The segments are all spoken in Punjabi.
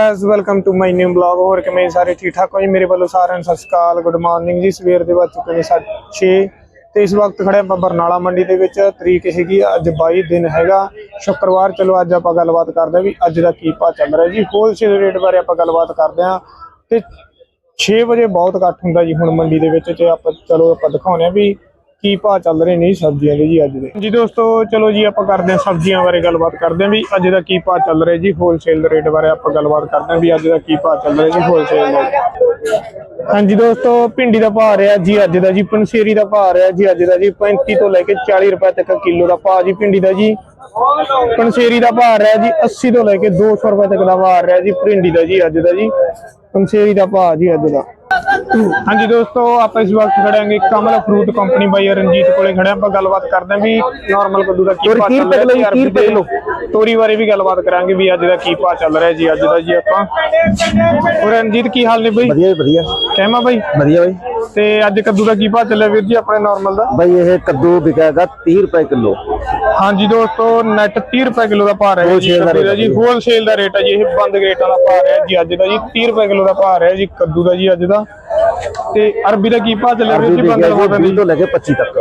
Guys welcome to my new blog ਹੋਰ ਕਿਵੇਂ ਸਾਰੇ? ਠੀਕ ਠਾਕ ਹੋ ਜੀ? ਮੇਰੇ ਵੱਲੋਂ ਸਾਰਿਆਂ ਨੂੰ ਸਤਿ ਸ਼੍ਰੀ ਅਕਾਲ ਗੁੱਡ ਮਾਰਨਿੰਗ ਜੀ। ਸਵੇਰ ਦੇ ਵੱਜ ਚੁੱਕੇ ਨੇ 6 ਤੇ ਇਸ ਵਕਤ ਖੜੇ ਆਪਾਂ ਬਰਨਾਲਾ ਮੰਡੀ ਦੇ ਵਿੱਚ। ਤਰੀਕ ਹੈਗੀ ਅੱਜ 22 ਦਿਨ ਹੈਗਾ। ਸ਼ੁੱਕਰਵਾਰ, ਚਲੋ ਅੱਜ ਆਪਾਂ ਗੱਲਬਾਤ ਕਰਦੇ ਹਾਂ ਵੀ ਅੱਜ ਦਾ ਕੀ ਭਾਅ ਚੱਲ ਰਿਹਾ ਜੀ। ਹੋਲਸੇਲ ਰੇਟ ਬਾਰੇ ਆਪਾਂ ਗੱਲਬਾਤ ਕਰਦੇ ਹਾਂ। ਤੇ 6 ਵਜੇ ਬਹੁਤ ਘੱਟ ਹੁੰਦਾ ਜੀ ਹੁਣ ਮੰਡੀ ਦੇ ਵਿੱਚ। ਤੇ ਆਪਾਂ, ਚਲੋ ਆਪਾਂ ਦਿਖਾਉਂਦੇ ਹਾਂ ਵੀ ਕੀ ਭਾਅ ਚੱਲ ਰਹੇ ਨੇ ਸਬਜ਼ੀਆਂ ਦੇ ਜੀ ਅੱਜ ਦੇ? ਜੀ ਦੋਸਤੋ, ਚਲੋ ਜੀ, ਆਪਾਂ ਕਰਦੇ ਹਾਂ ਸਬਜ਼ੀਆਂ ਬਾਰੇ ਗੱਲਬਾਤ ਕਰਦੇ ਹਾਂ ਵੀ ਅੱਜ ਦਾ ਕੀ ਭਾਅ ਚੱਲ ਰਿਹਾ ਜੀ ਹੋਲਸੇਲ ਰੇਟ ਬਾਰੇ ਆਪਾਂ ਗੱਲਬਾਤ ਕਰਦੇ ਹਾਂ ਵੀ ਅੱਜ ਦਾ ਕੀ ਭਾਅ ਚੱਲ ਰਿਹਾ ਜੀ ਹੋਲਸੇਲ ਦਾ। ਹਾਂਜੀ ਦੋਸਤੋ, ਭਿੰਡੀ ਦਾ ਭਾਅ ਰਿਹਾ ਜੀ ਅੱਜ ਦਾ ਜੀ ਪੰਸੇਰੀ ਦਾ ਭਾਅ ਰਿਹਾ ਜੀ ਅੱਜ ਦਾ ਜੀ 35 ਤੋਂ ਲੈ ਕੇ 40 ਰੁਪਏ ਤੱਕ ਕਿਲੋ ਦਾ ਭਾਅ ਜੀ ਭਿੰਡੀ ਦਾ ਜੀ। ਪੰਸੇਰੀ ਦਾ ਭਾਅ ਰਿਹਾ ਜੀ 80 ਤੋਂ ਲੈ ਕੇ 200 ਰੁਪਏ ਤੱਕ ਦਾ ਭਾਅ ਰਿਹਾ ਜੀ ਭਿੰਡੀ ਦਾ ਜੀ ਅੱਜ ਦਾ ਜੀ ਪੰਸੇਰੀ ਦਾ ਭਾਅ ਜੀ ਅੱਜ ਦਾ। ਹਾਂਜੀ ਦੋਸਤੋ ਆਪਾਂ ਇਸ ਵਕਤ ਖੜਾਂਗੇ ਕਮਲ ਫਰੂਟ ਕੰਪਨੀ ਬਾਈ ਰਣਜੀਤ ਕੋਲੇ ਖੜੇ। ਆਪਾਂ ਗੱਲਬਾਤ ਕਰਦੇ ਹਾਂ ਵੀ ਨਾਰਮਲ ਕੱਦੂ ਦਾ ਕੀ ਭਾਅ ਚੱਲ ਰਿਹਾ ਜੀ ਅਰਬੀ ਦੇ ਤੋਰੀ ਬਾਰੇ ਵੀ ਗੱਲਬਾਤ ਕਰਾਂਗੇ ਵੀ ਅੱਜ ਦਾ ਕੀ ਭਾਅ ਚੱਲ ਰਿਹਾ ਜੀ ਅੱਜ ਦਾ ਜੀ ਆਪਾਂ। ਰਣਜੀਤ ਕੀ ਹਾਲ ਨੇ ਬਾਈ? ਵਧੀਆ ਵਧੀਆ। ਕਹਿਮਾ ਬਾਈ? ਵਧੀਆ ਬਾਈ। ਤੇ ਅੱਜ ਕੱਦੂ ਦਾ ਕੀ ਭਾਅ ਚੱਲਿਆ ਵੀਰ ਜੀ ਆਪਣੇ ਨਾਰਮਲ ਦਾ? ਬਾਈ ਇਹ ਕੱਦੂ ਵਿਕੇਗਾ 30 ਰੁਪਏ ਕਿਲੋ। ਹਾਂਜੀ ਦੋਸਤੋ ਨੈਟ 30 ਰੁਪਏ ਕਿਲੋ ਦਾ ਭਾਅ ਰਿਹਾ ਜੀ ਦਾ ਕੱਦੂ ਦਾ ਜੀ ਹੈ। ਹੋਲਸੇਲ ਦਾ ਰੇਟ ਹੈ ਜੀ ਇਹ ਬੰਦ ਰੇਟ ਵਾਲਾ ਭਾਅ ਰਿਹਾ ਜੀ ਅੱਜ ਦਾ ਜੀ 30 ਰੁਪਏ ਕਿਲੋ ਦਾ ਭਾਅ ਰਿਹਾ ਜੀ ਕੱਦੂ ਦਾ ਜੀ ਅੱਜ ਦਾ। ਤੇ ਅਰਬੀ ਦਾ ਕੀ ਭਾਅ ਚੱਲਿਆ ਵੀਰ ਜੀ ਬੰਦ ਲਫਾਫੇ 20 ਤੋਂ ਲੈ ਕੇ 25 ਤੱਕ।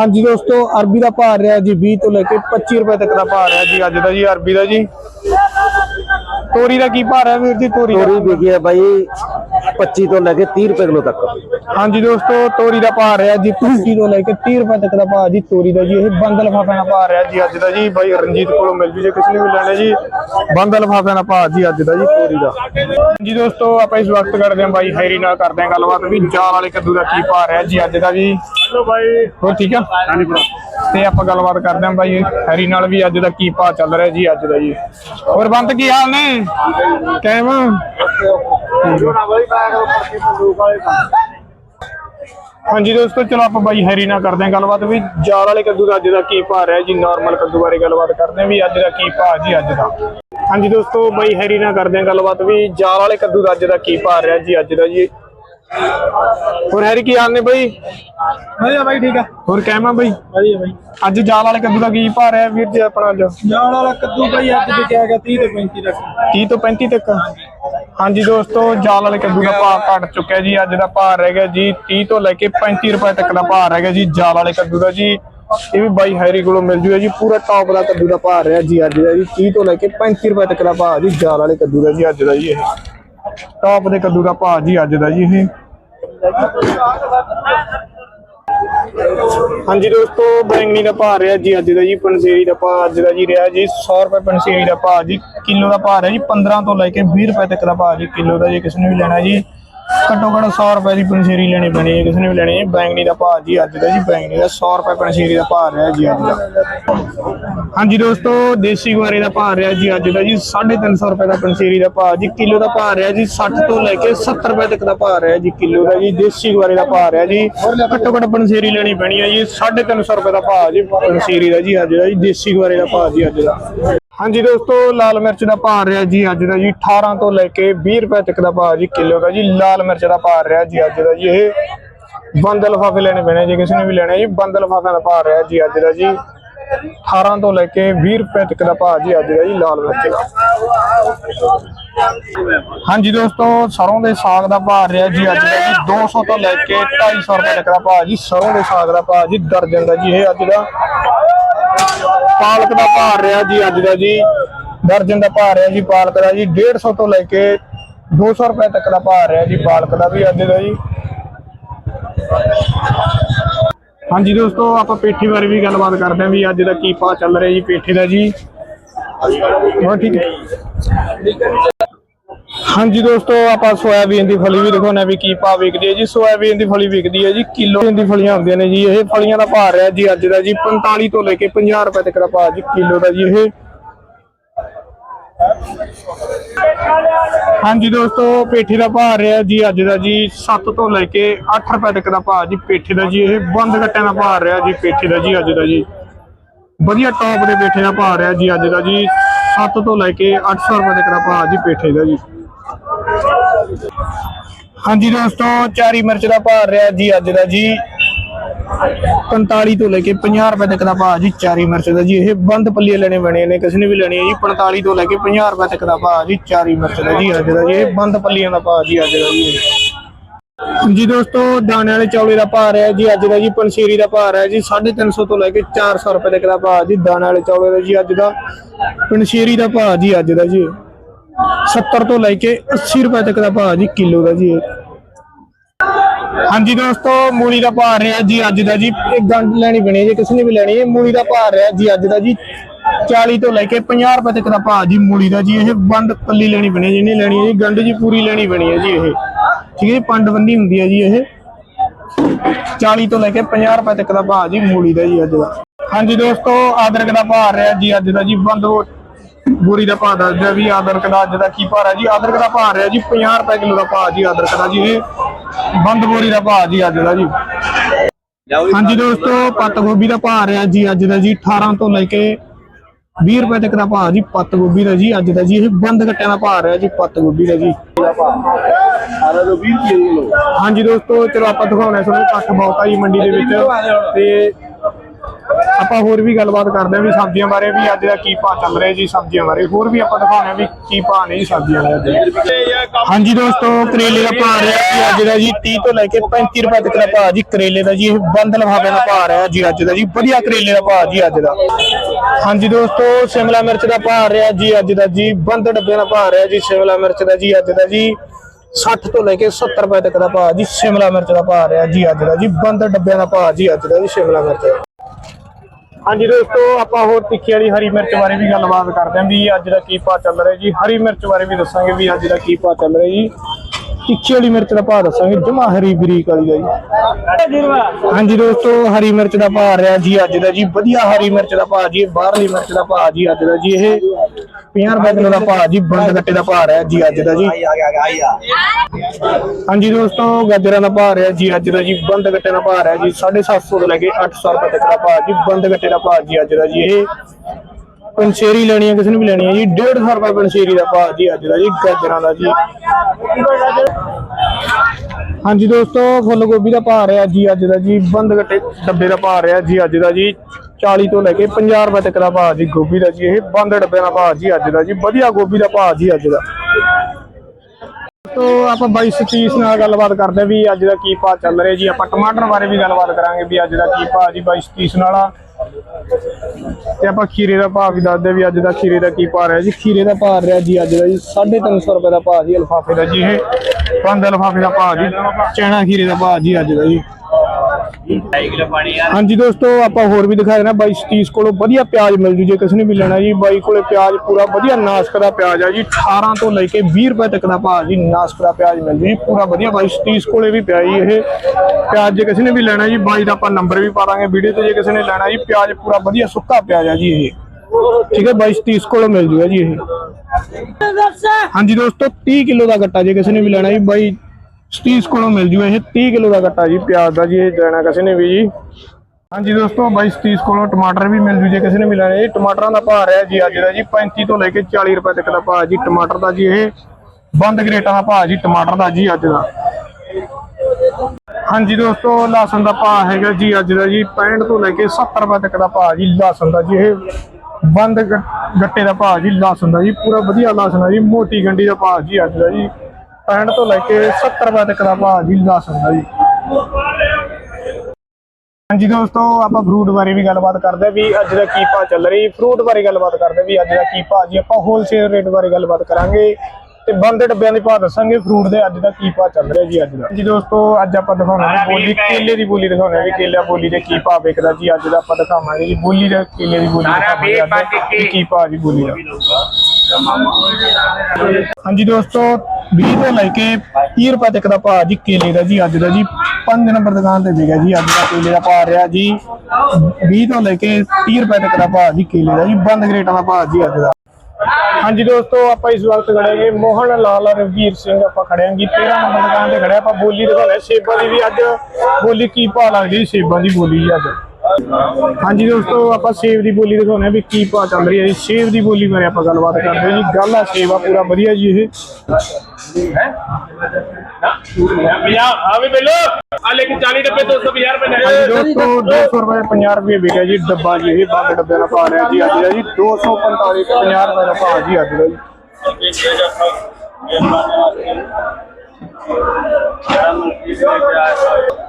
ਹਾਂਜੀ ਦੋਸਤੋ ਅਰਬੀ ਦਾ ਭਾਅ ਰਿਹਾ ਜੀ 20 ਤੋਂ ਲੈ ਕੇ 25 ਰੁਪਏ ਤੱਕ ਦਾ ਭਾਅ ਰਿਹਾ ਜੀ ਅੱਜ ਦਾ ਜੀ ਅਰਬੀ ਦਾ ਜੀ। ਤੋਰੀ ਦਾ ਕੀ ਭਾਅ ਰਿਹਾ ਵੀਰ ਜੀ ਤੋਰੀ ਦਾ? ਤੋਰੀ ਵਿਕੀ ਹੈ ਬਾਈ 25 ਤੋਂ ਲੈ ਕੇ 30 ਰੁਪਏ ਕਿਲੋ ਤੱਕ। ਹਾਂਜੀ ਦੋਸਤੋ ਤੋਰੀ ਦਾ ਭਾਅ ਰਿਹਾ ਜੀ 25 ਤੋਂ ਲੈ ਕੇ 30 ਰੁਪਏ ਤੱਕ ਦਾ ਭਾਅ ਜੀ ਤੋਰੀ ਦਾ ਜੀ ਇਹ ਬੰਦ ਲਫਾਫਿਆਂ ਦਾ ਭਾਅ ਰਿਹਾ ਜੀ ਅੱਜ ਦਾ ਜੀ। ਬਾਈ ਰਣਜੀਤ ਕੋਲੋਂ ਮਿਲ ਜੂ ਜੇ ਕਿਸੇ ਨੇ ਵੀ ਲੈਣਾ ਜੀ ਬੰਦ ਲਫਾਫਿਆਂ ਦਾ ਭਾਅ ਜੀ ਅੱਜ ਦਾ ਜੀ ਤੋਰੀ ਦਾ। ਜੀ ਦੋਸਤੋ ਆਪਾਂ ਇਸ ਵਕਤ ਕਰਦੇ ਹਾਂ ਬਾਈ ਹੈਰੀ ਨਾਲ ਕਰਦੇ ਹਾਂ ਗੱਲਬਾਤ ਵੀ ਜਾਲ ਵਾਲੇ ਕੱਦੂ ਦਾ ਕੀ ਭਾਅ ਰਿਹਾ ਜੀ ਅੱਜ ਦਾ ਜੀ ਹੈਲੋ ਬਾਈ। ਹੋਰ ਠੀਕ ਆ? ਹਾਂਜੀ ਤੇ ਆਪਾਂ ਗੱਲਬਾਤ ਕਰਦੇ ਹਾਂ ਬਾਈ ਹੈਰੀ ਨਾਲ ਵੀ ਅੱਜ ਦਾ ਕੀ ਭਾਅ ਚੱਲ ਰਿਹਾ ਜੀ ਅੱਜ ਦਾ ਜੀ। ਹੋਰ ਬੰਤ ਕੀ ਹਾਲ ਨੇ? ਕਾਇਮ ਹਾਂਜੀ ਦੋਸਤੋ ਚਲੋ ਆਪਾਂ ਬਾਈ ਹੈਰੀ ਨਾਲ ਕਰਦੇ ਹਾਂ ਗੱਲਬਾਤ ਵੀ। ਜਾਲ ਵਾਲੇ ਕੱਦੂ ਦਾ ਅੱਜ ਦਾ ਕੀ ਭਾਅ ਰਿਹਾ ਜੀ? ਨਾਰਮਲ ਕੱਦੂ ਬਾਰੇ ਗੱਲਬਾਤ ਕਰਦੇ ਹਾਂ ਵੀ ਅੱਜ ਦਾ ਕੀ ਭਾਅ ਜੀ ਅੱਜ ਦਾ। ਹਾਂਜੀ ਦੋਸਤੋ ਬਾਈ ਹੈਰੀ ਨਾਲ ਕਰਦੇ ਹਾਂ ਗੱਲਬਾਤ ਵੀ ਜਾਲ ਵਾਲੇ ਕੱਦੂ ਦਾ ਅੱਜ ਦਾ ਕੀ ਭਾਅ ਰਿਹਾ ਜੀ ਅੱਜ ਦਾ ਜੀ? ਹੋਰ ਹੈਰੀ ਕੀ ਹਾਲ ਨੇ ਬਾਈ? ਵਧੀਆ ਬਾਈ ਠੀਕ ਆ। ਹੋਰ ਕਹਿਮਾ ਬਾਈ? ਵਧੀਆ ਬਾਈ। ਅੱਜ ਜਾਲ ਵਾਲੇ ਕੱਦੂ ਦਾ ਕੀ ਭਾਅ ਰਿਹਾ ਵੀਰ ਜੀ ਆਪਣਾ ਅੱਜ? ਜਾਣ ਵਾਲਾ ਕੱਦੂ ਬਾਈ ਅੱਜ ਵਿਕਿਆ ਗਿਆ 30 ਤੇ 35 ਤੱਕ। 30 ਤੋਂ 35 ਤੱਕ। ਹਾਂਜੀ। ਹਾਂਜੀ ਦੋਸਤੋ, ਜਾਲ ਵਾਲੇ ਕੱਦੂ ਦਾ ਭਾਅ ਘਟ ਚੁੱਕਿਆ ਜੀ। ਅੱਜ ਦਾ ਭਾਅ ਰਹਿ ਗਿਆ ਜੀ 30 ਤੋਂ ਲੈ ਕੇ 35 ਰੁਪਏ ਤੱਕ ਦਾ ਭਾਅ ਰਹਿ ਗਿਆ ਜੀ ਜਾਲ ਵਾਲੇ ਕੱਦੂ ਦਾ ਜੀ। ਇਹ ਵੀ ਬਾਈ ਹੈਰੀ ਕੋਲੋਂ ਮਿਲ ਜੂਗਾ ਜੀ, ਪੂਰਾ ਟੌਪ ਦਾ ਕੱਦੂ ਦਾ ਭਾਅ ਰਿਹਾ ਜੀ ਅੱਜ ਦਾ ਜੀ। 30 ਤੋਂ ਲੈ ਕੇ 35 ਰੁਪਏ ਤੱਕ ਦਾ ਭਾਅ ਜੀ ਜਾਲ ਵਾਲੇ ਕੱਦੂ ਦਾ ਜੀ ਅੱਜ ਦਾ ਜੀ ਇਹ। ਟੌਪ ਦੇ ਕੱਦੂ ਦਾ ਭਾਅ ਜੀ ਅੱਜ ਦਾ ਜੀ ਇਹ। ਹਾਂਜੀ ਦੋਸਤੋ, ਬੈਂਗਣੀ ਦਾ ਭਾਅ ਰਿਹਾ ਜੀ ਅੱਜ ਦਾ ਜੀ ਪਨਸੇਰੀ ਦਾ ਭਾਅ ਅੱਜ ਦਾ ਜੀ ਰਿਹਾ ਜੀ 100 ਰੁਪਏ ਪਨਸੇਰੀ ਦਾ ਭਾਅ ਜੀ, ਕਿਲੋ ਦਾ ਭਾਅ ਰਿਹਾ ਜੀ 15 ਤੋਂ ਲੈ ਕੇ 20 ਰੁਪਏ ਤੱਕ ਦਾ ਭਾਅ ਜੀ, ਕਿਲੋ ਦਾ ਜੇ, ਕਿਸੇ ਨੇ ਵੀ ਲੈਣਾ ਜੀ। ਘੱਟੋ ਘੱਟ 100 ਰੁਪਏ ਦੀ ਪੰਸ਼ੇਰੀ ਲੈਣੀ ਪੈਣੀ ਹੈ, ਕਿਸੇ ਨੇ ਵੀ ਲੈਣੀ ਹੈ। ਬੈਂਗਣੀ ਦਾ ਭਾਅ ਜੀ ਅੱਜ ਦਾ ਜੀ, ਬੈਂਗਣੀ ਦਾ 100 ਰੁਪਏ ਪਨਸੇਰੀ ਦਾ ਭਾਅ ਰਿਹਾ ਜੀ ਅੱਜ ਦਾ। ਹਾਂਜੀ ਦੋਸਤੋ, ਦੇਸੀ ਗੁਆਰੇ ਦਾ ਭਾਅ ਰਿਹਾ ਜੀ ਅੱਜ ਦਾ ਜੀ 350 ਰੁਪਏ ਦਾ ਪੰਸ਼ੇਰੀ ਦਾ ਭਾਅ ਜੀ, ਕਿਲੋ ਦਾ ਭਾਅ ਰਿਹਾ ਜੀ 60 ਤੋਂ ਲੈ ਕੇ 70 ਰੁਪਏ ਤੱਕ ਦਾ ਭਾਅ ਰਿਹਾ ਜੀ, ਕਿਲੋ ਦਾ ਜੀ, ਦੇਸੀ ਗੁਆਰੇ ਦਾ ਭਾਅ ਰਿਹਾ ਜੀ। ਘੱਟੋ ਘੱਟ ਪੰਸ਼ੇਰੀ ਲੈਣੀ ਪੈਣੀ ਹੈ ਜੀ 350 ਰੁਪਏ ਦਾ ਭਾਅ ਜੀ ਪੰਸ਼ੇਰੀ ਦਾ ਜੀ ਅੱਜ ਦਾ ਜੀ, ਦੇਸੀ ਗੁਆਰੇ ਦਾ ਭਾਅ ਜੀ ਅੱਜ ਦਾ। ਹਾਂਜੀ ਦੋਸਤੋ, ਲਾਲ ਮਿਰਚ ਦਾ ਭਾਅ ਰਿਹਾ ਜੀ ਅੱਜ ਦਾ ਜੀ 18 ਤੋਂ ਲੈ ਕੇ 20 ਰੁਪਏ ਤੱਕ ਦਾ ਭਾਅ ਜੀ, ਕਿਲੋ ਦਾ ਜੀ, ਲਾਲ ਮਿਰਚ ਦਾ ਭਾਅ ਰਿਹਾ ਜੀ ਅੱਜ ਦਾ ਜੀ, ਇਹ ਬੰਦ ਲਫਾਫੇ ਲੈਣੇ ਪੈਣੇ ਜੇ ਕਿਸੇ ਨੇ ਵੀ ਲੈਣਾ ਜੀ, ਬੰਦ ਲਫਾਫਿਆਂ ਦਾ ਭਾਅ ਰਿਹਾ ਜੀ ਅੱਜ ਦਾ ਜੀ 18 ਤੋਂ ਲੈ ਕੇ 20 ਰੁਪਏ ਤੱਕ ਦਾ ਭਾਅ ਜੀ ਅੱਜ ਦਾ ਜੀ, ਲਾਲ ਮਿਰਚ ਦਾ। ਹਾਂਜੀ ਦੋਸਤੋ, ਸਰੋਂ ਦੇ ਸਾਗ ਦਾ ਭਾਅ ਰਿਹਾ ਜੀ ਅੱਜ ਦਾ ਜੀ 200 ਤੋਂ ਲੈ ਕੇ 250 ਰੁਪਏ ਤੱਕ ਦਾ ਭਾਅ ਜੀ, ਸਰੋਂ ਦੇ ਸਾਗ ਦਾ ਭਾਅ ਜੀ, ਦਰਜਨ ਦਾ ਜੀ ਇਹ ਅੱਜ ਦਾ। ਪਾਲਕ ਦਾ ਭਾਅ ਰਿਹਾ ਜੀ ਅੱਜ ਦਾ ਜੀ। ਦਰਜਨ ਦਾ ਭਾਅ ਰਿਹਾ ਜੀ ਪਾਲਕ ਦਾ ਜੀ। 150 ਤੋਂ ਲੈ ਕੇ 200 ਰੁਪਏ ਤੱਕ ਦਾ ਭਾਰ ਰਿਹਾ ਜੀ ਪਾਲਕ ਦਾ ਵੀ ਅੱਜ ਦਾ ਜੀ। ਹਾਂਜੀ ਦੋਸਤੋ, ਆਪਾਂ ਪੇਠੀ ਬਾਰੇ ਵੀ ਗੱਲਬਾਤ ਕਰਦੇ ਹਾਂ ਵੀ ਅੱਜ ਦਾ ਕੀ ਭਾਅ ਚੱਲ ਰਿਹਾ ਜੀ ਪੇਠੀ ਦਾ ਜੀ। ਹੋਰ ਠੀਕ ਹੈ। ਹਾਂਜੀ ਦੋਸਤੋ, ਆਪਾਂ ਸੋਇਆਬੀਨ ਦੀ ਫਲੀ ਵੀ ਦਿਖਾਉਣਾ ਵੀ ਕੀ ਭਾਅ ਵਿਕਦੀ ਹੈ ਜੀ। ਸੋਇਆਬੀਨ ਦੀ ਫਲੀ ਵਿਕਦੀ ਹੈ ਜੀ, ਕਿਲੋ ਦੀ ਫਲੀਆਂ ਹੁੰਦੀਆਂ ਨੇ ਜੀ। ਇਹ ਫਲੀਆਂ ਦਾ ਭਾਅ ਰਿਹਾ ਜੀ ਅੱਜ ਦਾ ਜੀ 45 ਤੋਂ ਲੈ ਕੇ 50 ਰੁਪਏ ਤੱਕ ਦਾ ਭਾਅ ਜੀ, ਕਿਲੋ ਦਾ ਜੀ ਇਹ। ਹਾਂਜੀ ਦੋਸਤੋ, ਪੇਠੀ ਦਾ ਭਾਅ ਰਿਹਾ ਜੀ ਅੱਜ ਦਾ ਜੀ 7 ਤੋਂ ਲੈ ਕੇ 8 ਰੁਪਏ ਤੱਕ ਦਾ ਭਾਅ ਜੀ, ਪੇਠੀ ਦਾ ਜੀ ਇਹ। ਬੰਦ ਗੱਟਿਆਂ ਦਾ ਭਾਅ ਰਿਹਾ ਜੀ, ਪੇਠੀ ਦਾ ਜੀ ਅੱਜ ਦਾ ਜੀ। ਵਧੀਆ ਟੌਪ ਦੇ ਪੇਠੇ ਦਾ ਭਾਅ ਰਿਹਾ ਜੀ ਅੱਜ ਦਾ ਜੀ 7 ਤੋਂ ਲੈ ਕੇ 800 ਰੁਪਏ ਤੱਕ ਦਾ ਭਾਅ ਜੀ, ਪੇਠੇ ਦਾ ਜੀ। ਹਾਂਜੀ ਦੋਸਤੋ, ਚਾਰੀ ਮਿਰਚ ਦਾ ਭਾਅ ਰਿਹਾ ਜੀ ਅੱਜ ਦਾ ਜੀ। 45 ਤੋਂ ਲੈ ਕੇ 50 ਰੁਪਏ ਤੱਕ ਦਾ ਭਾਅ ਜੀ ਚਾਰੀ ਮਿਰਚ ਦਾ ਜੀ। ਇਹ ਬੰਦ ਪੱਲੀਆਂ ਲੈਣੇ ਬਣੇ ਨੇ, ਕਿਸੇ ਨੇ ਵੀ ਲੈਣੀ ਹੈ ਜੀ। 45 ਤੋਂ ਲੈ ਕੇ 50 ਰੁਪਏ ਤੱਕ ਦਾ ਭਾਅ ਜੀ ਚਾਰੀ ਮਿਰਚ ਦਾ ਜੀ ਅੱਜ ਦਾ ਜੀ। ਇਹ ਬੰਦ ਪੱਲੀਆਂ ਦਾ ਭਾਅ ਜੀ ਅੱਜ ਦਾ ਜੀ। ਜੀ ਦੋਸਤੋ, ਦਾਣੇ ਵਾਲੇ ਚੌਲੇ ਦਾ ਭਾਅ ਰਿਹਾ ਜੀ ਅੱਜ ਦਾ ਜੀ। ਪੰਸ਼ੀਰੀ ਦਾ ਭਾਅ ਰਿਹਾ ਜੀ। 350 ਤੋਂ ਲੈ ਕੇ 400 ਰੁਪਏ ਤੱਕ ਦਾ ਭਾਅ ਜੀ। ਦਾਣੇ ਵਾਲੇ ਚੌਲੇ ਦਾ ਜੀ ਅੱਜ ਦਾ। ਪੰਸ਼ੀਰੀ ਦਾ ਭਾਅ ਜੀ ਅੱਜ ਦਾ ਜੀ। 70 ਤੋਂ ਲੈ ਕੇ 80 ਰੁਪਏ ਤੱਕ ਦਾ ਭਾਅ ਜੀ, ਕਿਲੋ ਦਾ ਜੀ ਇਹ। ਹਾਂਜੀ ਦੋਸਤੋ, ਮੂਲੀ ਦਾ ਭਾਅ ਰਿਹਾ ਜੀ ਅੱਜ ਦਾ ਜੀ। ਇੱਕ ਗੰਢ ਲੈਣੀ ਬਣੀ ਜੀ, ਕਿਸੇ ਨੇ ਵੀ ਲੈਣੀ ਹੈ, ਮੂਲੀ ਦਾ ਭਾਅ ਰਿਹਾ ਜੀ ਅੱਜ ਦਾ ਜੀ। 40 ਤੋਂ ਲੈ ਕੇ 50 ਰੁਪਏ ਤੱਕ ਦਾ ਭਾਅ ਜੀ ਮੂਲੀ ਦਾ ਜੀ, ਇਹ ਬੰਦ ਪੱਲੀ ਲੈਣੀ ਬਣੀ ਹੈ ਜਿਹਨੇ ਲੈਣੀ ਹੈ ਜੀ, ਗੰਢ ਜੀ ਪੂਰੀ ਲੈਣੀ ਬਣੀ ਹੈ ਜੀ ਇਹ। ਠੀਕ ਹੈ ਜੀ, ਪੰਡ ਬੰਦੀ ਹੁੰਦੀ ਹੈ ਜੀ ਇਹ। 40 ਤੋਂ ਲੈ ਕੇ 50 ਰੁਪਏ ਤੱਕ ਦਾ ਭਾਅ ਜੀ ਮੂਲੀ ਦਾ ਜੀ ਅੱਜ ਦਾ। ਹਾਂਜੀ ਦੋਸਤੋ ਅਦਰਕ ਦਾ ਭਾਅ ਰਿਹਾ ਜੀ ਅੱਜ ਦਾ ਜੀ ਬੰਦ ਬੋਰੀ ਦਾ ਭਾਅ ਦੱਸਦਾ ਵੀ ਅਦਰਕ ਦਾ ਅੱਜ ਦਾ ਕੀ ਭਾਅ ਹੈ ਜੀ? ਅਦਰਕ ਦਾ ਭਾਅ ਰਿਹਾ ਜੀ? 50 ਰੁਪਏ ਕਿਲੋ ਦਾ ਭਾਅ ਜੀ ਅਦਰਕ ਦਾ ਜੀ ਇਹ? ਬੰਦ ਬੋਰੀ ਦਾ ਭਾਅ ਜੀ ਅੱਜ ਦਾ ਜੀ। ਹਾਂਜੀ ਦੋਸਤੋ ਪੱਤ ਗੋਭੀ ਦਾ ਭਾਅ ਰਿਹਾ ਜੀ ਅੱਜ ਦਾ ਜੀ 18 ਤੋਂ ਲੈ ਕੇ 20 ਰੁਪਏ ਤੱਕ ਦਾ ਭਾਅ ਜੀ ਪੱਤ ਗੋਭੀ ਦਾ ਜੀ ਅੱਜ ਦਾ ਜੀ ਇਹ ਬੰਦ ਕੱਟਿਆਂ ਦਾ ਭਾਅ ਰਿਹਾ ਜੀ ਪੱਤ ਗੋਭੀ ਦਾ ਜੀ। ਸਾਰਾ ਤੋਂ 20 ਰੁਪਏ ਕਿਲੋ। ਹਾਂਜੀ ਦੋਸਤੋ ਚਲੋ ਆਪਾਂ ਦਿਖਾਉਣਾ ਤੁਹਾਨੂੰ ਕੱਟ ਬਹੁਤ ਆ ਜੀ ਮੰਡੀ ਦੇ ਵਿੱਚ। ਤੇ ਆਪਾਂ ਹੋਰ ਵੀ ਗੱਲਬਾਤ ਕਰਦੇ ਹਾਂ ਵੀ ਸਬਜ਼ੀਆਂ ਬਾਰੇ ਵੀ ਅੱਜ ਦਾ ਕੀ ਭਾਅ ਚੱਲ ਰਿਹਾ ਜੀ ਸਬਜ਼ੀਆਂ ਬਾਰੇ। ਹੋਰ ਵੀ ਆਪਾਂ ਦਿਖਾਉਣਾ ਵੀ ਕੀ ਭਾਅ ਨੇ ਜੀ ਸਬਜ਼ੀਆਂ ਦੇ ਹਾਂਜੀ ਦੋਸਤੋ, ਕਰੇਲੇ ਦਾ ਭਾਅ ਰਿਹਾ ਜੀ ਅੱਜ ਦਾ ਜੀ 30 ਤੋਂ ਲੈ ਕੇ 35 ਰੁਪਏ ਤੱਕ ਦਾ ਭਾਅ ਜੀ, ਕਰੇਲੇ ਦਾ ਜੀ ਇਹ ਬੰਦ ਲਫਾਫੇ ਦਾ ਭਾਅ ਰਿਹਾ ਜੀ ਅੱਜ ਦਾ ਜੀ, ਵਧੀਆ ਕਰੇਲੇ ਦਾ ਭਾਅ ਜੀ ਅੱਜ ਦਾ। ਹਾਂਜੀ ਦੋਸਤੋ, ਸ਼ਿਮਲਾ ਮਿਰਚ ਦਾ ਭਾਅ ਰਿਹਾ ਜੀ ਅੱਜ ਦਾ ਜੀ, ਬੰਦ ਡੱਬੇ ਦਾ ਭਾਅ ਰਿਹਾ ਜੀ, ਸ਼ਿਮਲਾ ਮਿਰਚ ਦਾ ਜੀ ਅੱਜ ਦਾ ਜੀ 60 ਤੋਂ ਲੈ ਕੇ 70 ਰੁਪਏ ਤੱਕ ਦਾ ਭਾਅ ਜੀ, ਸ਼ਿਮਲਾ ਮਿਰਚ ਦਾ ਭਾਅ ਰਿਹਾ ਜੀ ਅੱਜ ਦਾ ਜੀ, ਬੰਦ ਡੱਬਿਆਂ ਦਾ ਭਾਅ ਜੀ ਅੱਜ ਦਾ ਜੀ, ਸ਼ਿਮਲਾ ਮਿਰਚ ਦਾ। ਹਾਂਜੀ ਦੋਸਤੋ, ਆਪਾਂ ਹੋਰ ਤਿੱਖੀ ਵਾਲੀ ਹਰੀ ਮਿਰਚ ਬਾਰੇ ਵੀ ਗੱਲਬਾਤ ਕਰਦੇ ਹਾਂ ਵੀ ਅੱਜ ਦਾ ਕੀ ਭਾਅ ਚੱਲ ਰਿਹਾ ਜੀ। ਹਰੀ ਮਿਰਚ ਬਾਰੇ ਵੀ ਦੱਸਾਂਗੇ ਵੀ ਅੱਜ ਦਾ ਕੀ ਭਾਅ ਚੱਲ ਰਿਹਾ ਜੀ। ਤਿੱਖੀ ਵਾਲੀ ਮਿਰਚ ਦਾ ਭਾਅ ਦੱਸਾਂਗੇ ਜਮਾ ਹਰੀ ਬਰੀਕ ਵਾਲੀ ਦਾ ਜੀ ਹਾਂਜੀ ਦੋਸਤੋ ਹਰੀ ਮਿਰਚ ਦਾ ਭਾਅ ਰਿਹਾ ਜੀ ਅੱਜ ਦਾ ਜੀ ਵਧੀਆ ਹਰੀ ਮਿਰਚ ਦਾ ਭਾਅ ਜੀ ਬਾਹਰਲੀ ਮਿਰਚ ਦਾ ਭਾਅ ਜੀ ਅੱਜ ਦਾ ਜੀ ਇਹ 50 ਰੁਪਏ ਕਿਲੋ ਦਾ ਭਾਅ ਜੀ ਬੰਦ ਗੱਟੇ ਦਾ ਭਾਅ ਰਿਹਾ ਜੀ ਅੱਜ ਦਾ ਜੀ ਹਾਂਜੀ ਦੋਸਤੋ ਗਾਜਰਾਂ ਦਾ ਭਾਅ ਰਿਹਾ ਜੀ ਅੱਜ ਦਾ ਜੀ ਬੰਦ ਗੱਟੇ ਦਾ ਭਾਅ ਰਿਹਾ ਜੀ 750 ਤੋਂ ਲੈ ਕੇ 800 ਰੁਪਏ ਤੱਕ ਦਾ ਭਾਅ ਜੀ ਬੰਦ ਗੱਟੇ ਦਾ ਭਾਅ ਜੀ ਅੱਜ ਦਾ ਜੀ ਇਹ ਪੰਛੇਰੀ ਲੈਣੀ ਹੈ ਕਿਸੇ ਨੂੰ ਵੀ ਲੈਣੀ ਹੈ ਜੀ। 150 ਰੁਪਏ ਪੰਛੇਰੀ ਦਾ ਭਾਅ ਜੀ ਅੱਜ ਦਾ ਜੀ, ਗਾਜਰਾਂ ਦਾ ਜੀ। ਹਾਂਜੀ ਦੋਸਤੋ, ਫੁੱਲ ਗੋਭੀ ਦਾ ਭਾਅ ਰਿਹਾ ਜੀ ਅੱਜ ਦਾ ਜੀ। ਬੰਦ ਗੱਟੇ ਡੱਬੇ ਦਾ ਭਾਅ ਰਿਹਾ ਜੀ ਅੱਜ ਦਾ ਜੀ। 40 ਤੋਂ ਲੈ ਕੇ 50 ਰੁਪਏ ਤੱਕ ਦਾ ਭਾਅ ਜੀ ਗੋਭੀ ਦਾ ਜੀ। ਇਹ ਬੰਦ ਡੱਬੇ ਦਾ ਭਾਅ ਜੀ ਅੱਜ ਦਾ ਜੀ। ਵਧੀਆ ਗੋਭੀ ਦਾ ਭਾਅ ਜੀ ਅੱਜ ਦਾ। ਤੋ ਆਪਾਂ 22 30 ਨਾਲ ਗੱਲਬਾਤ ਕਰਦੇ ਵੀ ਅੱਜ ਦਾ ਕੀ ਭਾਅ ਚੱਲ ਰਿਹਾ ਜੀ। ਆਪਾਂ ਟਮਾਟਰ ਬਾਰੇ ਵੀ ਗੱਲਬਾਤ ਕਰਾਂਗੇ ਵੀ ਅੱਜ ਦਾ ਕੀ ਭਾਅ ਜੀ 22 30 ਨਾਲ। ਤੇ ਆਪਾਂ ਖੀਰੇ ਦਾ ਭਾਅ ਵੀ ਦੱਸਦੇ ਵੀ ਅੱਜ ਦਾ ਖੀਰੇ ਦਾ ਕੀ ਭਾਅ ਰਿਹਾ ਜੀ। ਖੀਰੇ ਦਾ ਭਾਅ ਰਿਹਾ ਜੀ ਅੱਜ ਦਾ ਜੀ 350 ਰੁਪਏ ਦਾ ਭਾਅ ਜੀ ਲਫ਼ਾਫੇ ਦਾ ਜੀ ਇਹ। ਪੰਜ ਲਫ਼ਾਫੇ ਦਾ ਭਾਅ ਜੀ ਚੈਨਾ ਖੀਰੇ ਦਾ ਭਾਅ ਜੀ ਅੱਜ ਦਾ ਜੀ। ਹਾਂਜੀ ਦੋਸਤੋ, ਆਪਾਂ ਹੋਰ ਵੀ ਦਿਖਾ ਦੇਣਾ ਬਾਈ ਸਟੀਸ ਕੋਲੋਂ ਵਧੀਆ ਪਿਆਜ਼ ਮਿਲ ਜੂ, ਜੇ ਕਿਸੇ ਨੇ ਵੀ ਲੈਣਾ ਜੀ। ਬਾਈ ਕੋਲੇ ਪਿਆਜ਼ ਪੂਰਾ ਵਧੀਆ ਨਾਸਕ ਦਾ ਪਿਆਜ਼ ਆ ਜੀ। 18 ਤੋਂ ਲੈ ਕੇ 20 ਰੁਪਏ ਤੱਕ ਦਾ ਭਾਅ ਜੀ ਨਾਸਕ ਦਾ ਪਿਆਜ਼ ਮਿਲ ਜੂ ਜੀ। ਪੂਰਾ ਵਧੀਆ ਬਾਈ ਸਟੀਸ ਕੋਲੇ ਵੀ ਪਿਆ ਜੀ ਇਹ। ਪਿਆਜ਼ ਜੇ ਕਿਸੇ ਨੇ ਵੀ ਲੈਣਾ ਜੀ, ਬਾਈ ਦਾ ਆਪਾਂ ਨੰਬਰ ਵੀ ਪਾ ਦਾਂਗੇ ਵੀਡੀਓ ਤੇ। ਜੇ ਕਿਸੇ ਨੇ ਲੈਣਾ ਜੀ, ਪਿਆਜ਼ ਪੂਰਾ ਵਧੀਆ ਸੁੱਕਾ ਪਿਆਜ਼ ਆ ਜੀ ਇਹ। ਠੀਕ ਹੈ, ਬਾਈ ਸਟੀਸ ਕੋਲੋਂ ਮਿਲ ਜੂਗਾ ਜੀ ਇਹ। ਹਾਂਜੀ ਦੋਸਤੋ 30 ਕਿਲੋ ਦਾ ਗੱਟਾ ਜੇ ਕਿਸੇ ਨੇ ਵੀ ਲੈਣਾ ਜੀ, ਬਾਈ ਸਟੀਸ ਕੋਲੋਂ ਮਿਲ ਜੂ ਇਹ 30 ਕਿਲੋ ਦਾ ਗੱਟਾ ਜੀ, ਪਿਆਜ਼ ਦਾ ਜੀ, ਇਹ ਲੈਣਾ ਕਿਸੇ ਨੇ ਵੀ ਜੀ। ਹਾਂਜੀ ਦੋਸਤੋ, ਬਾਈ ਸਟੀਸ ਕੋਲੋਂ ਟਮਾਟਰ ਵੀ ਮਿਲ ਜੂ ਜੇ ਕਿਸੇ ਨੇ ਵੀ ਲੈਣਾ। ਜੀ ਟਮਾਟਰਾਂ ਦਾ ਭਾਅ ਰਿਹਾ ਜੀ ਅੱਜ ਦਾ ਜੀ 35 ਤੋਂ ਲੈ ਕੇ 40 ਰੁਪਏ ਤੱਕ ਦਾ ਭਾਅ ਜੀ ਟਮਾਟਰ ਦਾ ਜੀ ਇਹ। ਬੰਦ ਗਰੇਟਾਂ ਦਾ ਭਾਅ ਜੀ ਟਮਾਟਰ ਦਾ ਜੀ ਅੱਜ ਦਾ। ਹਾਂਜੀ ਦੋਸਤੋ, ਲਸਣ ਦਾ ਭਾਅ ਹੈਗਾ ਜੀ ਅੱਜ ਦਾ ਜੀ 65 ਤੋਂ ਲੈ ਕੇ 70 ਰੁਪਏ ਤੱਕ ਦਾ ਭਾਅ ਜੀ ਲਸਣ ਦਾ ਜੀ ਇਹ। ਬੰਦ ਗੱਟੇ ਦਾ ਭਾਅ ਜੀ ਲਸਣ ਦਾ ਜੀ, ਪੂਰਾ ਵਧੀਆ ਲਸਣ ਹੈ ਜੀ, ਮੋਟੀ ਗੰਡੀ ਦਾ ਭਾਅ ਜੀ ਅੱਜ ਦਾ ਜੀ। 65 ਤੋਂ ਲੈ ਕੇ 70 ਰੁਪਏ ਤੱਕ ਦਾ ਭਾਅ ਜੀ ਲਸਣ ਦਾ ਜੀ। ਹਾਂਜੀ ਦੋਸਤੋ ਆਪਾਂ ਫਰੂਟ ਬਾਰੇ ਵੀ ਗੱਲਬਾਤ ਕਰਦੇ ਹਾਂ ਵੀ ਅੱਜ ਦਾ ਕੀ ਭਾਅ ਚੱਲ ਰਹੀ ਫਰੂਟ ਬਾਰੇ ਗੱਲਬਾਤ ਕਰਦੇ ਹਾਂ ਵੀ ਅੱਜ ਦਾ ਕੀ ਭਾਅ ਜੀ। ਆਪਾਂ ਹੋਲਸੇਲ ਰੇਟ ਬਾਰੇ ਗੱਲਬਾਤ ਕਰਾਂਗੇ ਤੇ ਬੰਦ ਡੱਬਿਆਂ ਦੇ ਭਾਅ ਦੱਸਾਂਗੇ ਫਰੂਟ ਦੇ ਅੱਜ ਦਾ ਕੀ ਭਾਅ ਚੱਲ ਰਿਹਾ ਜੀ ਅੱਜ ਦਾ। ਜੀ ਦੋਸਤੋ ਅੱਜ ਆਪਾਂ ਦਿਖਾਉਣਾ ਹੈ ਬੋਲੀ। ਕੇਲੇ ਦੀ ਬੋਲੀ ਦਿਖਾਉਣਾ ਵੀ ਕੇਲਾ ਬੋਲੀ ਦੇ ਕੀ ਭਾਅ ਵਿਕਦਾ ਜੀ। ਅੱਜ ਦਾ ਆਪਾਂ ਦਿਖਾਵਾਂਗੇ ਜੀ ਬੋਲੀ ਦਾ ਕੇਲੇ ਦੀ ਬੋਲੀ ਦਿਖਾਵਾਂਗੇ ਕੀ ਭਾਅ ਜੀ ਬੋਲੀ ਦਾ। ਹਾਂਜੀ ਦੋਸਤੋ 20 ਤੋਂ ਲੈ ਕੇ 30 ਰੁਪਏ ਤੱਕ ਦਾ ਭਾਅ ਜੀ ਕੇਲੇ ਦਾ ਜੀ, ਅੱਜ ਦਾ ਜੀ 5 ਨੰਬਰ ਦੁਕਾਨ ਤੇ ਵਿਕਿਆ ਜੀ, ਅੱਜ ਦਾ ਕੇਲੇ ਦਾ ਭਾਅ ਰਿਹਾ ਜੀ। 20 ਤੋਂ ਲੈ ਕੇ 30 ਰੁਪਏ ਤੱਕ ਦਾ ਭਾਅ ਜੀ ਕੇਲੇ ਦਾ ਜੀ, ਬੰਦ ਗਰੇਟਾਂ ਦਾ ਭਾਅ ਜੀ ਅੱਜ ਦਾ। ਹਾਂਜੀ ਦੋਸਤੋ, ਆਪਾਂ ਇਸ ਵਕਤ ਖੜੇ ਹਾਂ ਮੋਹਨ ਲਾਲ ਰਵੀਰ ਸਿੰਘ, ਆਪਾਂ ਖੜੇ ਹਾਂ ਜੀ 13 ਨੰਬਰ ਦੁਕਾਨ ਤੇ ਖੜੇ ਆਪਾਂ ਬੋਲੀ ਦਿਖਾਉਣਾ ਸੇਬਾਂ ਦੀ ਵੀ ਅੱਜ ਬੋਲੀ ਕੀ ਭਾਅ ਲੱਗਦੀ ਸੇਬਾਂ ਦੀ ਬੋਲੀ ਜੀ ਅੱਜ। ਹਾਂਜੀ ਦੋਸਤੋ ਆਪਾਂ ਸੇਬ ਦੀ ਬੋਲੀ ਦਿਖਾਉਂਦੇ ਆ ਵੀ ਕੀ ਭਾਅ ਚੱਲ ਰਹੀ ਹੈ ਜੀ। ਸੇਬ ਦੀ ਬੋਲੀ ਬਾਰੇ ਆਪਾਂ ਗੱਲਬਾਤ ਕਰਦੇ ਹਾਂ ਜੀ। ਗੱਲ ਆ ਸੇਬ ਆ ਪੂਰਾ ਵਧੀਆ ਜੀ ਇਹ। ਪੰਜਾਹ ਆ ਵੀ ਮਿਲੋ। ਆ ਲੈ ਕੇ 40 ਡੱਬੇ 250 ਰੁਪਏ ਨੇ ਦੋਸਤੋ 200 ਰੁਪਏ 50 ਰੁਪਏ ਵਿਕਿਆ ਜੀ ਡੱਬਾ ਜੀ ਇਹ। ਬੰਦ ਡੱਬੇ ਦਾ ਭਾਅ ਰਿਹਾ ਜੀ ਅੱਜ ਦਾ ਜੀ। 245 50 ਰੁਪਏ ਦਾ ਭਾਅ ਜੀ ਅੱਜ ਦਾ ਜੀ।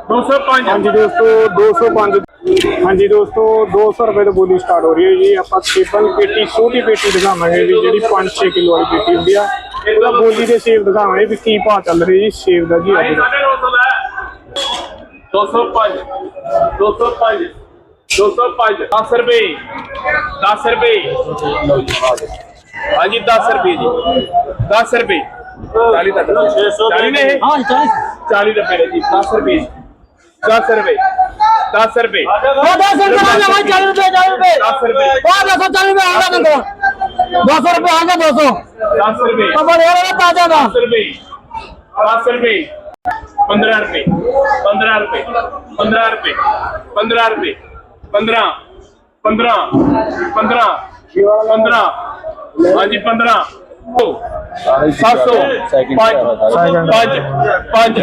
ਦੋ ਸੌ ਪੰਜ। ਹਾਂਜੀ ਦੋਸਤੋ 205 ਹਾਂਜੀ ਦੋਸਤੋ 200 ਰੁਪਏ ਤੋਂ ਬੋਲੀ ਸਟਾਰਟ ਹੋ ਰਹੀ ਹੈ ਜੀ। ਆਪਾਂ ਸੇਬਨ ਪੇਟੀ ਛੋਟੀ ਪੇਟੀ ਦਿਖਾਵਾਂਗੇ ਵੀ ਜਿਹੜੀ 5-6 ਕਿਲੋ ਵਾਲੀ ਪੇਟੀ ਹੁੰਦੀ ਆ। ਇਹਦਾ ਬੋਲੀ ਦੇ ਸੇਬ ਦਿਖਾਵਾਂਗੇ ਵੀ ਕੀ ਭਾਅ ਚੱਲ ਰਹੀ ਹੈ ਜੀ ਸੇਬ ਦਾ ਜੀ ਅੱਜ ਦਾ। ਦੋ ਸੌ ਪੰਜ ਦੋ ਸੌ ਪੰਜ ਦੋ ਸੌ ਪੰਜ 10 ਰੁਪਏ 10 ਰੁਪਏ। ਹਾਂਜੀ 10 ਰੁਪਏ ਜੀ। 10 ਰੁਪਏ। 40 ਤੱਕ 40 ਨੇ ਹਾਂ 40 ਰੁਪਏ ਨੇ ਜੀ 10 ਰੁਪਏ। 10 ਰੁਪਏ। 10 ਰੁਪਏ। ਉਹ 10 ਰੁਪਏ ਆ ਜਾ ਭਾਈ 40 ਰੁਪਏ 40 ਰੁਪਏ। 10 ਰੁਪਏ। ਉਹ 240 ਰੁਪਏ ਆਗਾ ਬੰਦਾ 200 ਰੁਪਏ ਆਗਾ 200 10 ਰੁਪਏ। ਤਾਂ ਬੜੇ ਵਾਲਾ ਤਾਜ਼ਾ ਦਾ। 10 ਰੁਪਏ। 10 ਰੁਪਏ। 15 ਰੁਪਏ। 15 ਰੁਪਏ। 15 ਰੁਪਏ। 15 ਰੁਪਏ। 15 15 15 15 ਹਾਂਜੀ 15 700 ਪੰਜ। ਪੰਜ। ਪੰਜ।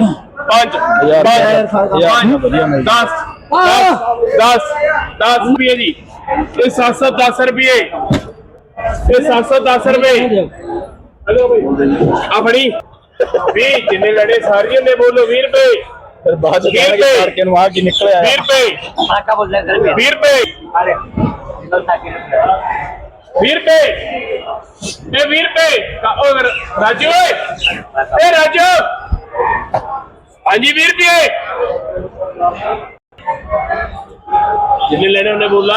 ਪੰਜ। ਪੰਜ। 10 10 10 ਰੁਪਏ ਜੀ। ਇਹ 710 ਰੁਪਏ। ਇਹ 710 ਰੁਪਏ। ਆ ਫੜੀ। ਵੀ ਜਿੰਨੇ ਲੜੇ ਸਾਰੀਆਂ ਨੇ ਬੋਲੋ 20 ਰੁਪਏ। ਫਿਰ ਬਾਅਦ ਚ ਕਹਿਣਗੇ ਮਾਰ ਕੇ ਨੂੰ ਆ ਕੀ ਨਿਕਲਿਆ 20 ਰੁਪਏ। ਆਕਾ ਬੋਲ ਲੈ ਕਰ 20 ਰੁਪਏ। ਅਰੇ ਗਲਤ ਆ ਕੇ 20 ਰੁਪਏ। ਇਹ 20 ਰੁਪਏ। ਕਾ- ਉਹ ਰਾਜੂ ਓਏ। ਇਹ ਰਾਜੂ। ਹਾਂਜੀ 20 ਰੁਪਏ। ਜਿੰਨੇ ਲੈਣੇ ਉਹਨੇ ਬੋਲਾ?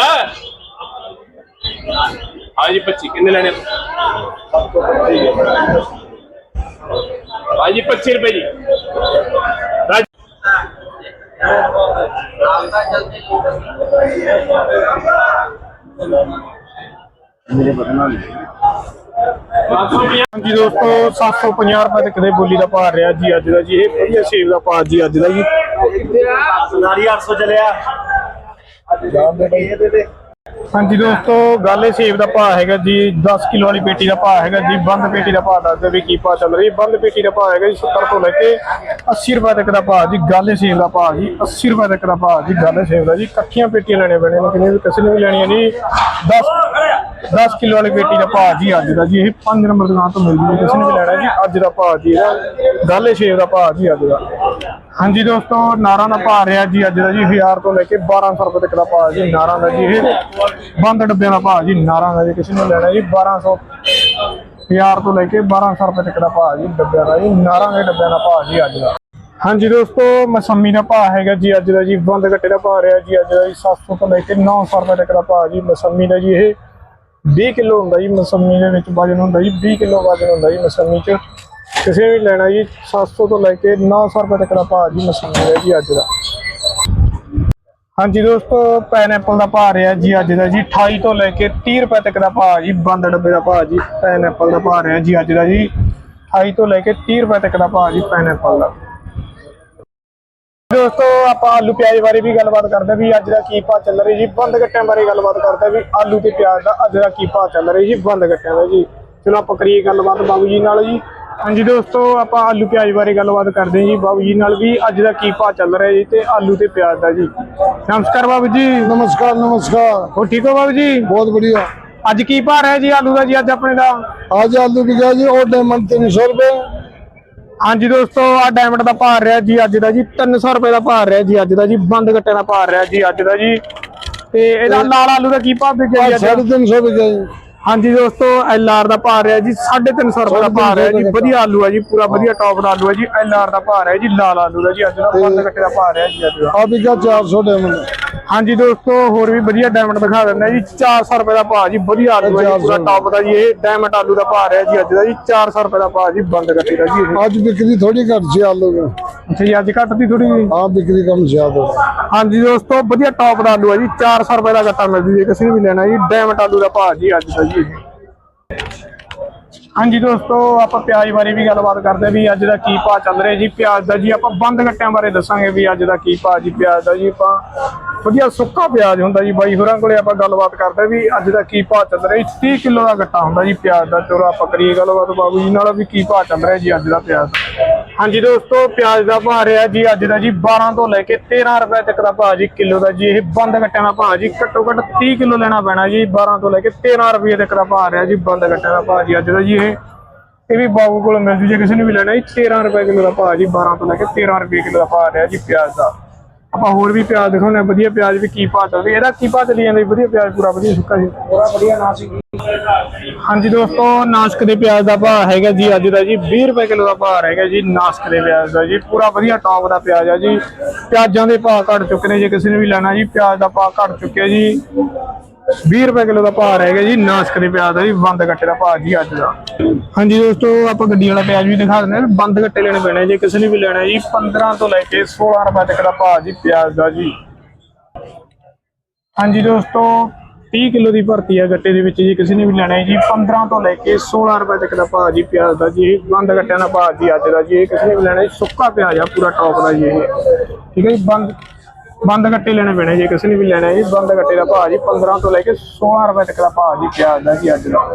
ਹਾਂਜੀ 25 ਕਿੰਨੇ ਲੈਣੇ? ਹਾਂਜੀ 25 ਰੁਪਏ ਜੀ। ਰਾਜ ਹਾਂਜੀ ਦੋਸਤੋ 750 ਰੁਪਏ ਤੱਕ ਦੇ ਬੋਲੀ ਦਾ ਭਾਅ ਰਿਹਾ ਜੀ ਅੱਜ ਦਾ ਜੀ। ਇਹ ਵਧੀਆ ਸੇਬ ਦਾ ਭਾਅ ਜੀ ਅੱਜ ਦਾ ਜੀ। ਹਾਂਜੀ ਦੋਸਤੋ ਗੱਲ ਇਹ ਸੇਬ ਦਾ ਭਾਅ ਹੈਗਾ ਜੀ 10 ਕਿਲੋ ਵਾਲੀ ਪੇਟੀ ਦਾ ਭਾਅ ਹੈਗਾ ਜੀ ਬੰਦ ਪੇਟੀ ਦਾ ਭਾਅ ਦੱਸਦੇ ਵੀ ਕੀ ਭਾਅ ਚੱਲ ਰਹੀ ਬੰਦ ਪੇਟੀ ਦਾ ਭਾਅ ਹੈਗਾ ਜੀ 70 ਤੋਂ ਲੈ ਕੇ 80 ਰੁਪਏ ਤੱਕ ਦਾ ਭਾਅ ਜੀ ਗੱਲ ਇਹ ਸੇਬ ਦਾ ਭਾਅ ਜੀ 80 ਰੁਪਏ ਤੱਕ ਦਾ ਭਾਅ ਜੀ ਗੱਲ ਇਹ ਸੇਬ ਦਾ ਜੀ ਇਕੱਠੀਆਂ ਪੇਟੀਆਂ ਲੈਣੇ ਪੈਣੇ ਨੇ ਕਿੰਨੇ ਕਿਸੇ ਨੇ ਵੀ ਲੈਣੀਆਂ ਜੀ 10 10 ਕਿਲੋ ਵਾਲੀ ਪੇਟੀ ਦਾ ਭਾਅ ਜੀ ਅੱਜ ਦਾ ਜੀ ਇਹ 5 ਨੰਬਰ ਦੁਕਾਨ ਤੋਂ ਮਿਲਦੀ ਹੈ ਕਿਸੇ ਨੇ ਵੀ ਲੈਣਾ ਜੀ ਅੱਜ ਦਾ ਭਾਅ ਜੀ ਇਹਦਾ ਗੱਲ ਇਹ ਸੇਬ ਦਾ ਭਾਅ ਜੀ ਅੱਜ ਦਾ ਹਾਂਜੀ ਦੋਸਤੋ, ਨਾਰਾਂ ਦਾ ਭਾਅ ਰਿਹਾ ਜੀ ਅੱਜ ਦਾ ਜੀ 1000 ਤੋਂ ਲੈ ਕੇ 1200 ਰੁਪਏ ਤੱਕ ਦਾ ਭਾਅ ਜੀ, ਨਾਰਾਂ ਦਾ ਜੀ ਇਹ। ਬੰਦ ਡੱਬਿਆਂ ਦਾ ਭਾਅ ਜੀ, ਨਾਰਾਂ ਦਾ ਜੀ, ਕਿਸੇ ਨੂੰ ਲੈਣਾ ਜੀ 1200 1000 ਤੋਂ ਲੈ ਕੇ 1200 ਰੁਪਏ ਤੱਕ ਦਾ ਭਾਅ ਜੀ, ਡੱਬਿਆਂ ਦਾ ਜੀ, ਨਾਰਾਂ ਦੇ ਡੱਬਿਆਂ ਦਾ ਭਾਅ ਜੀ ਅੱਜ ਦਾ। ਹਾਂਜੀ ਦੋਸਤੋ, ਮਸੰਮੀ ਦਾ ਭਾਅ ਹੈਗਾ ਜੀ, ਅੱਜ ਦਾ ਜੀ, ਬੰਦ ਗੱਟੇ ਦਾ ਭਾਅ ਰਿਹਾ ਜੀ, ਅੱਜ ਦਾ ਜੀ 700 ਤੋਂ ਲੈ ਕੇ 900 ਰੁਪਏ ਤੱਕ ਦਾ ਭਾਅ ਜੀ, ਮਸੰਮੀ ਦਾ ਜੀ ਇਹ। 20 ਕਿਲੋ ਹੁੰਦਾ ਜੀ, ਮਸੰਮੀ ਦੇ ਵਿੱਚ ਵਜਨ ਹੁੰਦਾ ਜੀ 20 ਕਿਲੋ ਵਜਨ ਹੁੰਦਾ ਜੀ, ਮਸੰਮੀ 'ਚ। ਕਿਸੇ ਵੀ ਲੈਣਾ ਜੀ 700 ਤੋਂ ਲੈ ਕੇ 900 ਰੁਪਏ ਤੱਕ ਦਾ ਭਾਅ ਜੀ ਮਸੰਮੀ ਦਾ ਜੀ ਅੱਜ ਦਾ। ਹਾਂਜੀ ਦੋਸਤੋ ਪਾਈਨਐਪਲ ਦਾ ਭਾਅ ਰਿਹਾ ਜੀ ਅੱਜ ਦਾ ਜੀ 28 ਤੋਂ ਲੈ ਕੇ 30 ਰੁਪਏ ਤੱਕ ਦਾ ਭਾਅ ਜੀ, ਬੰਦ ਡੱਬੇ ਦਾ ਭਾਅ ਜੀ ਪਾਈਨਐਪਲ ਦਾ ਭਾਅ ਰਿਹਾ ਜੀ ਅੱਜ ਦਾ ਜੀ। 28 ਤੋਂ ਲੈ ਕੇ 30 ਰੁਪਏ ਤੱਕ ਦਾ ਭਾਅ ਜੀ ਪਾਈਨਐਪਲ ਦਾ। ਦੋਸਤੋ, ਆਪਾਂ ਆਲੂ ਪਿਆਜ਼ ਬਾਰੇ ਵੀ ਗੱਲਬਾਤ ਕਰਦੇ ਵੀ ਅੱਜ ਦਾ ਕੀ ਭਾਅ ਚੱਲ ਰਿਹਾ ਜੀ, ਬੰਦ ਗੱਟਿਆਂ ਬਾਰੇ ਗੱਲਬਾਤ ਕਰਦੇ ਵੀ ਆਲੂ ਤੇ ਪਿਆਜ਼ ਦਾ ਅੱਜ ਦਾ ਕੀ ਭਾਅ ਚੱਲ ਰਿਹਾ ਜੀ, ਬੰਦ ਗੱਟਿਆਂ ਦਾ ਜੀ। ਚਲੋ ਆਪਾਂ ਕਰੀਏ ਗੱਲਬਾਤ ਬਾਬੂ ਜੀ ਨਾਲ ਜੀ। ਹਾਂਜੀ ਦੋਸਤੋ ਆਪਾਂ ਆਲੂ ਪਿਆਜ਼ ਬਾਰੇ ਗੱਲਬਾਤ ਕਰਦੇ ਹਾਂ ਜੀ। ਬਾਬੂ ਜੀ ਨਾਲ ਵੀ ਅੱਜ ਦਾ ਕੀ ਭਾਅ ਚੱਲ ਰਿਹਾ ਜੀ ਤੇ ਆਲੂ ਤੇ ਪਿਆਜ਼ ਦਾ ਜੀ। ਨਮਸਕਾਰ ਬਾਬੂ ਜੀ। ਨਮਸਕਾਰ ਨਮਸਕਾਰ। ਹੋ ਠੀਕ ਹੋ ਬਾਬੂ ਜੀ? ਬਹੁਤ ਵਧੀਆ। ਅੱਜ ਕੀ ਭਾਅ ਰਿਹਾ ਜੀ ਆਲੂ ਦਾ ਜੀ ਅੱਜ ਆਪਣੇ ਦਾ? ਅੱਜ ਆਲੂ ਵਿਕਿਆ ਜੀ? ਉਹ ਡਾਇਮੰਡ 300 ਰੁਪਏ। ਹਾਂਜੀ ਦੋਸਤੋ ਆ ਡਾਇਮੰਡ ਦਾ ਭਾਅ ਰਿਹਾ ਜੀ ਅੱਜ ਦਾ ਜੀ। 300 ਰੁਪਏ ਦਾ ਭਾਅ ਰਿਹਾ ਜੀ ਅੱਜ ਦਾ ਜੀ। ਬੰਦ ਗੱਟੇ ਦਾ ਭਾਅ ਰਿਹਾ ਜੀ ਅੱਜ ਦਾ ਜੀ। ਤੇ ਇਹਦਾ ਲਾਲ ਆਲੂ ਦਾ ਕੀ ਭਾਅ ਵਿਕਿਆ ਜੀ ਅੱਜ? 350 ਵਿਕਿਆ ਜੀ। ਹਾਂਜੀ ਦੋਸਤੋ ਐਲ ਆਰ ਦਾ ਭਾਰ ਰਿਹਾ ਜੀ 350 ਰੁਪਏ ਦਾ ਭਾਅ ਰਿਹਾ ਜੀ ਵਧੀਆ ਆਲੂ ਹੈ ਜੀ ਪੂਰਾ ਵਧੀਆ ਟੌਪ ਦਾ ਆਲੂ ਹੈ ਜੀ ਐਲ ਆਰ ਦਾ ਭਾਅ ਰਿਹਾ ਜੀ ਲਾਲ ਆਲੂ ਦਾ ਜੀ ਅੱਜ ਦਾ ਪੰਜ ਕੱਟੇ ਦਾ ਭਾਅ ਰਿਹਾ ਜੀ ਅੱਜ ਦਾ। ਆ ਵੀ 400 ਡਾਇਮੰਡ ਹਾਂਜੀ ਦੋਸਤੋ ਹੋਰ ਵੀ ਵਧੀਆ ਡਾਇਮੰਡ ਦਿਖਾ ਦਿੰਦੇ ਜੀ 400 ਰੁਪਏ ਦਾ ਭਾਅ ਜੀ ਵਧੀਆ ਆਲੂ ਹੈ ਪੂਰਾ ਟੌਪ ਦਾ ਜੀ ਇਹ ਡਾਇਮੰਡ ਆਲੂ ਦਾ ਭਾਅ ਰਿਹਾ ਜੀ ਅੱਜ ਦਾ ਜੀ 400 ਰੁਪਏ ਦਾ ਭਾਅ ਜੀ ਬੰਦ ਕੱਟੀ ਦਾ ਜੀ ਅੱਜ ਵਿਕਰੀ ਥੋੜੀ ਘੱਟ ਸੀ ਆਲੂ ਦੀ। ਅੱਛਾ ਜੀ ਅੱਜ ਘੱਟਦੀ ਥੋੜੀ ਜੀ? ਆ ਵਿਕਰੀ ਕਮ ਜ਼ਿਆਦਾ ਹਾਂਜੀ ਦੋਸਤੋ ਵਧੀਆ ਟੌਪ ਦਾ ਆਲੂ ਹੈ ਜੀ 400 ਰੁਪਏ ਦਾ ਗੱਟਾ ਮਿਲਦੀ ਜੇ ਕਿਸੇ ਵੀ ਲੈਣਾ ਜੀ ਡਾਇਮੰਡ ਆਲੂ ਦਾ ਭਾਅ ਜੀ ਅੱਜ ਦਾ ਜੀ ਹਾਂਜੀ ਦੋਸਤੋ, ਆਪਾਂ ਪਿਆਜ਼ ਬਾਰੇ ਵੀ ਗੱਲਬਾਤ ਕਰਦੇ ਵੀ ਅੱਜ ਦਾ ਕੀ ਭਾਅ ਚੱਲ ਰਿਹਾ ਜੀ। ਪਿਆਜ਼ ਦਾ ਜੀ ਆਪਾਂ ਬੰਦ ਗੱਟਿਆਂ ਬਾਰੇ ਦੱਸਾਂਗੇ ਵੀ ਅੱਜ ਦਾ ਕੀ ਭਾਅ ਜੀ। ਪਿਆਜ਼ ਦਾ ਜੀ ਆਪਾਂ ਵਧੀਆ ਸੁੱਕਾ ਪਿਆਜ਼ ਹੁੰਦਾ ਜੀ। ਬਾਈ ਹੋਰਾਂ ਕੋਲੇ ਆਪਾਂ ਗੱਲਬਾਤ ਕਰਦੇ ਵੀ ਅੱਜ ਦਾ ਕੀ ਭਾਅ ਚੱਲ ਰਿਹਾ ਜੀ। 30 ਕਿਲੋ ਦਾ ਗੱਟਾ ਹੁੰਦਾ ਜੀ ਪਿਆਜ਼ ਦਾ। ਚਲੋ ਆਪਾਂ ਕਰੀਏ ਗੱਲਬਾਤ ਬਾਬੂ ਜੀ ਨਾਲ ਵੀ ਕੀ ਭਾਅ ਚੱਲ ਰਿਹਾ ਜੀ ਅੱਜ ਦਾ ਪਿਆਜ਼ ਦਾ। ਹਾਂਜੀ ਦੋਸਤੋ, ਪਿਆਜ਼ ਦਾ ਭਾਅ ਰਿਹਾ ਜੀ ਅੱਜ ਦਾ ਜੀ 12 ਤੋਂ ਲੈ ਕੇ 13 ਰੁਪਏ ਤੱਕ ਦਾ ਭਾਅ ਜੀ, ਕਿਲੋ ਦਾ ਜੀ, ਇਹ ਬੰਦ ਗੱਟਿਆਂ ਦਾ ਭਾਅ ਜੀ, ਘੱਟੋ ਘੱਟ 30 ਕਿਲੋ ਲੈਣਾ ਪੈਣਾ ਜੀ 12 ਤੋਂ ਲੈ ਕੇ 13 ਰੁਪਏ ਤੱਕ ਦਾ ਭਾਅ ਰਿਹਾ ਜੀ, ਬੰਦ ਗੱਟਿਆਂ ਦਾ ਭਾਅ ਜੀ ਅੱਜ ਦਾ ਜੀ ਇਹ। ਇਹ ਵੀ ਬਾਬੂ ਕੋਲ ਮਿਲ ਜੂ, ਜੇ ਕਿਸੇ ਨੇ ਵੀ ਲੈਣਾ ਜੀ 13 ਰੁਪਏ ਕਿਲੋ ਦਾ ਭਾਅ ਜੀ 12 ਤੋਂ ਲੈ ਕੇ 13 ਰੁਪਏ ਕਿਲੋ ਦਾ ਭਾਅ ਰਿਹਾ ਜੀ ਪਿਆਜ਼ ਦਾ। ਆਪਾਂ ਹੋਰ ਵੀ ਪਿਆਜ਼ ਦਿਖਾਉਂਦੇ ਹਾਂ ਵਧੀਆ ਪਿਆਜ਼ ਵੀ ਕੀ ਭਾਅ ਚੱਲਦਾ ਇਹਦਾ ਕੀ ਭਾਅ ਚੱਲੀ ਜਾਂਦਾ ਵਧੀਆ ਪਿਆਜ਼ ਪੂਰਾ ਵਧੀਆ ਸੁੱਕਾ ਜੀ। ਪੂਰਾ ਵਧੀਆ ਨਾ ਸੀ। ਹਾਂਜੀ ਦੋਸਤੋ ਨਾਸਕ ਦੇ ਪਿਆਜ਼ ਦਾ ਭਾਅ ਹੈਗਾ ਜੀ ਅੱਜ ਦਾ ਜੀ 20 ਰੁਪਏ ਕਿਲੋ ਦਾ ਭਾਅ ਹੈਗਾ ਜੀ ਨਾਸਕ ਦੇ ਪਿਆਜ਼ ਦਾ ਜੀ ਪੂਰਾ ਵਧੀਆ ਟੌਪ ਦਾ ਪਿਆਜ਼ ਆ ਜੀ। ਪਿਆਜ਼ਾਂ ਦੇ ਭਾਅ ਘਟ ਚੁੱਕੇ ਨੇ ਜੇ ਕਿਸੇ ਨੇ ਵੀ ਲੈਣਾ ਜੀ ਪਿਆਜ਼ ਦਾ ਭਾਅ ਘਟ ਚੁੱਕਿਆ ਜੀ। 20 ਰੁਪਏ ਕਿਲੋ ਦਾ ਭਾਅ ਹੈਗਾ ਜੀ, ਨਾਸਕ ਦੇ ਪਿਆਜ਼ ਦਾ ਜੀ, ਬੰਦ ਗੱਟੇ ਦਾ ਭਾਅ ਜੀ ਅੱਜ ਦਾ। ਹਾਂਜੀ ਦੋਸਤੋ, ਆਪਾਂ ਗੱਡੀ ਵਾਲਾ ਪਿਆਜ਼ ਵੀ ਦਿਖਾ ਦਿੰਦੇ ਹਾਂ, ਬੰਦ ਗੱਟੇ ਲੈਣੇ ਪੈਣੇ ਜੇ ਕਿਸੇ ਨੇ ਵੀ ਲੈਣਾ ਜੀ 15 ਤੋਂ ਲੈ ਕੇ 16 ਰੁਪਏ ਤੱਕ ਦਾ ਭਾਅ ਜੀ ਪਿਆਜ਼ ਦਾ ਜੀ। ਹਾਂਜੀ ਦੋਸਤੋ 30 ਕਿਲੋ ਦੀ ਭਰਤੀ ਹੈ ਗੱਟੇ ਦੇ ਵਿੱਚ ਜੀ ਕਿਸੇ ਨੇ ਵੀ ਲੈਣਾ ਹੈ ਜੀ 15 ਤੋਂ ਲੈ ਕੇ 16 ਰੁਪਏ ਤੱਕ ਦਾ ਭਾਅ ਜੀ ਪਿਆਜ਼ ਦਾ ਜੀ, ਬੰਦ ਗੱਟਿਆਂ ਦਾ ਭਾਅ ਜੀ ਅੱਜ ਦਾ ਜੀ, ਇਹ ਕਿਸੇ ਨੇ ਵੀ ਲੈਣਾ ਹੈ ਸੁੱਕਾ ਪਿਆਜ਼ ਆ, ਪੂਰਾ ਟੌਪ ਦਾ ਜੀ ਇਹ। ਠੀਕ ਹੈ ਜੀ, ਬੰਦ ਬੰਦ ਗੱਟੇ ਲੈਣੇ ਪੈਣੇ ਜੇ ਕਿਸੇ ਨੇ ਵੀ ਲੈਣਾ ਜੀ। ਬੰਦ ਗੱਟੇ ਦਾ ਭਾਅ ਜੀ 15 ਤੋਂ ਲੈ ਕੇ 16 ਰੁਪਏ ਤੱਕ ਦਾ ਭਾਅ ਜੀ ਪਿਆਜ਼ ਦਾ ਜੀ ਅੱਜ ਦਾ।